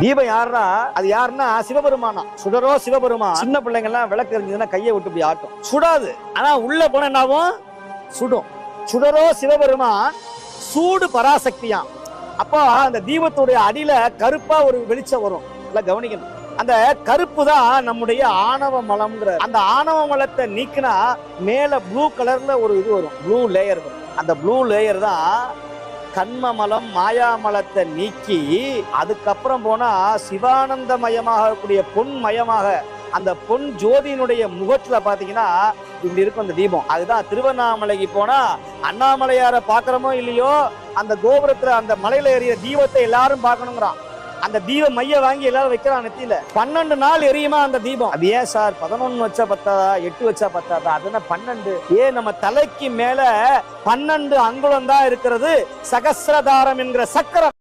தீபம் யாருன்னா அது யாருன்னா சிவபெருமானா. சுடரோ சிவபெருமான் சின்ன பிள்ளைங்க எல்லாம் விளக்கு இருந்ததுன்னா கையை விட்டு இப்படி ஆட்டும். சுடாது. ஆனா உள்ள போன என்னாகும்? சுடும். சுடரோ சிவபெருமான் சூடு பராசக்தியாம். அப்போ அந்த தீபத்துடைய அடியில கருப்பா ஒரு வெளிச்சம் வரும். நல்லா கவனிக்கணும். அந்த கருப்பு தான் நம்முடைய ஆணவ மலம்ங்கிற. அந்த ஆணவ மலத்தை நீக்கினா மேல ப்ளூ கலர்ல ஒரு இது வரும். ப்ளூ லேயர் வரும். அந்த ப்ளூ லேயர் தான் கண்மமலம் மாயாமலத்தை நீக்கி அதுக்கப்புறம் போனா சிவானந்தமயமாக இருக்கக்கூடிய பொன்மயமாக அந்த பொன் ஜோதியினுடைய முகத்துல பாத்தீங்கன்னா இப்படி இருக்கும் அந்த தீபம். அதுதான் திருவண்ணாமலைக்கு போனா அண்ணாமலையார பாக்குறோமோ இல்லையோ அந்த கோபுரத்துல அந்த மலையில ஏறிய தீபத்தை எல்லாரும் பார்க்கணுங்கிறான். அந்த தீப மைய வாங்கி எல்லாரும் வைக்கிறான் நெத்தியில பன்னெண்டு நாள் எரியுமா அந்த தீபம்? அது ஏன் சார்? பதினொன்னு வச்சா பத்தாதா? எட்டு வச்சா பத்தாதா? அதுனா பன்னெண்டு? ஏன் நம்ம தலைக்கு மேல பன்னெண்டு அங்குலம் தான் இருக்கிறது? சகசிரதாரம் என்கிற சக்கரம்.